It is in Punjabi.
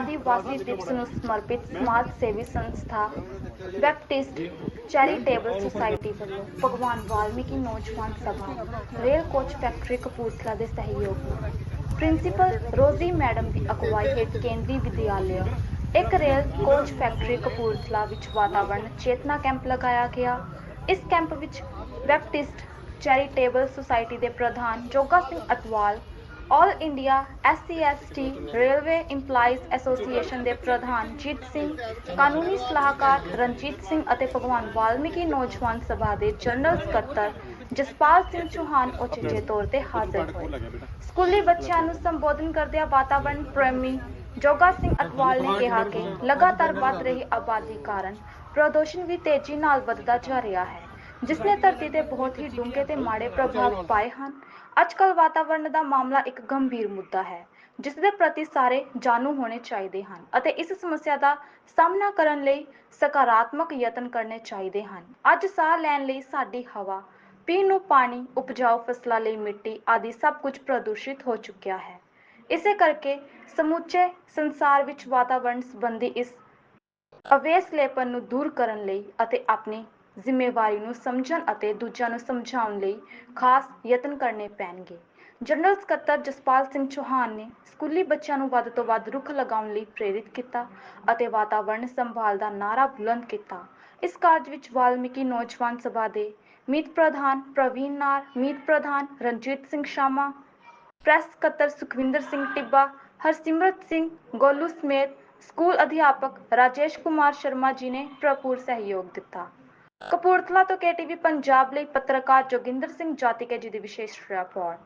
ਦਿਵਸ ਨੂੰ ਸਮਰਪਿਤ ਸਮਾਜ ਸੇਵੀ ਸੰਸਥਾ ਬੈਪਟਿਸਟ ਚੈਰੀਟੇਬਲ ਸੁਸਾਇਟੀ ਵੱਲੋਂ ਭਗਵਾਨ ਵਾਲਮੀਕੀ ਨੌਜਵਾਨ ਸਭਾ ਰੇਲ ਕੋਚ ਫੈਕਟਰੀ ਕਪੂਰਥਲਾ ਦੇ ਸਹਿਯੋਗ ਨਾਲ ਪ੍ਰਿੰਸੀਪਲ ਰੋਜ਼ੀ ਮੈਡਮ ਦੀ ਅਗਵਾਈ ਹੇਠ ਕੇਂਦਰੀ ਵਿਦਿਆਲਿਆ ਇੱਕ ਰੇਲ ਕੋਚ ਫੈਕਟਰੀ ਕਪੂਰਥਲਾ ਵਿੱਚ ਵਾਤਾਵਰਣ ਚੇਤਨਾ ਕੈਂਪ ਲਗਾਇਆ ਗਿਆ ਇਸ ਕੈਂਪ ਵਿੱਚ ਬੈਪਟਿਸਟ ਚੈਰੀਟੇਬਲ ਸੁਸਾਇਟੀ ਦੇ ਪ੍ਰਧਾਨ Joga Singh Atwal all India SC railway EMPLOYEES association ਦੇ ਪ੍ਰਧਾਨ ਜੀਤ ਸਿੰਘ, ਕਾਨੂੰਨੀ ਸਲਾਹਕਾਰ ਰਣਜੀਤ ਸਿੰਘ ਅਤੇ ਭਗਵਾਨ ਵਾਲਮੀਕੀ ਨੌਜਵਾਨ ਸਭਾ ਦੇ ਜਨਰਲ ਸਕੱਤਰ ਜਸਪਾਲ ਸਿੰਘ ਚੌਹਾਨ ਉਚੇਚੇ ਤੌਰ ਤੇ ਹਾਜ਼ਰ ਹੋਏ। ਸਕੂਲੀ ਬੱਚਿਆਂ ਨੂੰ ਸੰਬੋਧਨ ਕਰਦਿਆਂ ਵਾਤਾਵਰਣ ਪ੍ਰੇਮੀ ਜੋਗਾ ਸਿੰਘ ਅਟਵਾਲ ਨੇ ਕਿਹਾ ਕਿ ਲਗਾਤਾਰ ਵੱਧ ਰਹੀ ਆਬਾਦੀ ਕਾਰਨ ਪ੍ਰਦੂਸ਼ਣ ਵੀ ਤੇਜ਼ੀ ਨਾਲ ਵੱਧਦਾ ਜਾ ਰਿਹਾ ਹੈ। ਜਿਸ ਨੇ ਧਰਤੀ ਤੇ ਬਹੁਤ ਹੀ ਡੂੰਘੇ ਤੇ ਮਾੜੇ ਪ੍ਰਭਾਵ ਪਾਏ ਹਨ। ਅੱਜਕੱਲ ਵਾਤਾਵਰਣ ਦਾ ਮਾਮਲਾ ਇੱਕ ਗੰਭੀਰ ਮੁੱਦਾ ਹੈ ਜਿਸ ਦੇ ਪ੍ਰਤੀ ਸਾਰੇ ਜਾਣੂ ਹੋਣੇ ਚਾਹੀਦੇ ਹਨ ਅਤੇ ਇਸ ਸਮੱਸਿਆ ਦਾ ਸਾਹਮਣਾ ਕਰਨ ਲਈ ਸਕਾਰਾਤਮਕ ਯਤਨ ਕਰਨੇ ਚਾਹੀਦੇ ਹਨ। ਅੱਜ ਸਾਹ ਲੈਣ ਲਈ ਸਾਡੀ ਹਵਾ, ਪੀਣ ਨੂੰ ਪਾਣੀ, ਉਪਜਾਊ ਫਸਲਾਂ ਲਈ ਮਿੱਟੀ ਆਦਿ ਸਭ ਕੁਝ ਪ੍ਰਦੂਸ਼ਿਤ ਹੋ ਚੁੱਕਿਆ ਹੈ। ਇਸੇ ਕਰਕੇ ਸਮੁੱਚੇ ਸੰਸਾਰ ਵਿੱਚ ਵਾਤਾਵਰਣ ਸੰਬੰਧੀ ਇਸ ਅਵੇਸਲੇਪਨ ਨੂੰ ਦੂਰ ਕਰਨ ਲਈ ਅਤੇ ਆਪਣੀ ਜ਼ਿੰਮੇਵਾਰੀ ਨੂੰ ਸਮਝਣ ਅਤੇ ਦੂਜਿਆਂ ਨੂੰ ਸਮਝਾਉਣ ਲਈ ਖਾਸ ਯਤਨ ਕਰਨੇ ਪੈਣਗੇ। ਜਨਰਲ ਸਕੱਤਰ ਜਸਪਾਲ ਸਿੰਘ ਚੌਹਾਨ ਨੇ ਸਕੂਲੀ ਬੱਚਿਆਂ ਨੂੰ ਵੱਧ ਤੋਂ ਵੱਧ ਰੁੱਖ ਲਗਾਉਣ ਲਈ ਪ੍ਰੇਰਿਤ ਕੀਤਾ ਅਤੇ ਵਾਤਾਵਰਣ ਸੰਭਾਲ ਦਾ ਨਾਅਰਾ ਬੁਲੰਦ ਕੀਤਾ। ਇਸ ਕਾਰਜ ਵਿੱਚ ਵਾਲਮੀਕੀ ਨੌਜਵਾਨ ਸਭਾ ਦੇ ਮੀਤ ਪ੍ਰਧਾਨ ਪ੍ਰਵੀਨ ਨਾਰ, ਮੀਤ ਪ੍ਰਧਾਨ ਰਣਜੀਤ ਸਿੰਘ ਸ਼ਾਮਾ, ਪ੍ਰੈਸ ਸਕੱਤਰ ਸੁਖਵਿੰਦਰ ਸਿੰਘ ਟਿੱਬਾ, ਹਰਸਿਮਰਤ ਸਿੰਘ ਗੋਲੂ ਸਮੇਤ ਸਕੂਲ ਅਧਿਆਪਕ ਰਾਜੇਸ਼ ਕੁਮਾਰ ਸ਼ਰਮਾ ਜੀ ਨੇ ਭਰਪੂਰ ਸਹਿਯੋਗ ਦਿੱਤਾ। ਕਪੂਰਥਲਾ ਤੋਂ ਕੇਟੀਵੀ ਪੰਜਾਬ ਲਈ ਪੱਤਰਕਾਰ ਜੋਗਿੰਦਰ ਸਿੰਘ ਜਾਤੀਕੇ ਜੀ ਦੀ ਵਿਸ਼ੇਸ਼ ਰਿਪੋਰਟ।